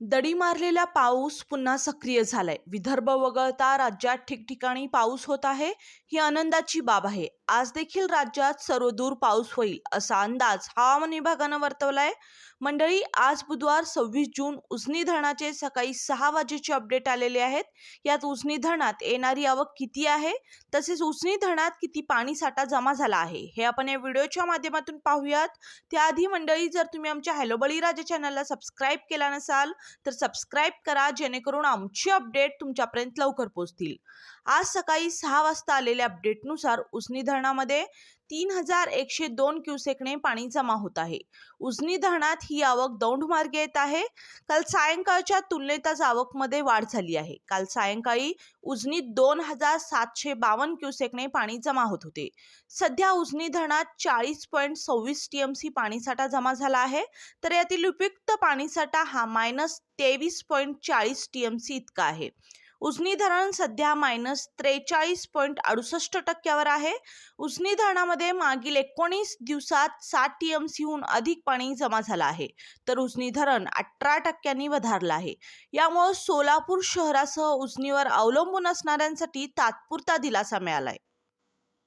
दडी मारलेला पाऊस पुन्हा सक्रिय झालाय. विदर्भ वगळता राज्यात ठिकठिकाणी पाऊस होत आहे. ही आनंदाची बाब आहे. आज देखील राज्यात सर्वदूर पाऊस होईल असा अंदाज हवामान विभागानं वर्तवलाय. मंडळी आज बुधवार सव्वीस जून उजनी धरणाचे सकाळी सहा वाजेचे अपडेट आलेले आहेत. यात उजनी धरणात येणारी आवक किती आहे? तसेच उजनी धरणात किती पाणी साठा जमा झाला आहे? हे आपण या व्हिडिओच्या माध्यमातून पाहूयात. त्याआधी मंडळी जर तुम्ही आमच्या हॅलो बळीराजा चॅनलला सबस्क्राईब केला नसाल तर सबस्क्राईब करा जेणेकरून आमची अपडेट तुमच्यापर्यंत लवकर पोहोचतील. आज सकाळी सहा वाजता आलेल्या अपडेटनुसार उजनी धरणामध्ये तीन हजार एकशे दोन क्युसेकने पाणी जमा होत आहे. उजनी धरणात ही आवक दौंड मार्गे येत आहे. काल सायंकाळच्या तुलनेत आज आवकमध्ये वाढ झाली आहे. काल सायंकाळी उजनीत दोन हजार सातशे बावन्न क्युसेकने पाणी जमा होत होते. सध्या उजनी धरणात चाळीस पॉईंट सव्वीस टी एम सी पाणीसाठा जमा झाला आहे. तर यातील उपयुक्त पाणीसाठा हा मायनस तेवीस पॉईंट चाळीस टी एम सी इतका आहे. उजनी धरण सध्या मायनस त्रेचाळीस पॉईंट अडुसष्ट टक्क्यावर आहे. उजनी धरणामध्ये मागील एकोणीस दिवसात सात टी एम सीहून अधिक पाणी जमा झालं आहे. तर उजनी धरण अठरा टक्क्यांनी वधारलं आहे. यामुळे सोलापूर शहरासह उजनीवर अवलंबून असणाऱ्यांसाठी तात्पुरता दिलासा मिळाला आहे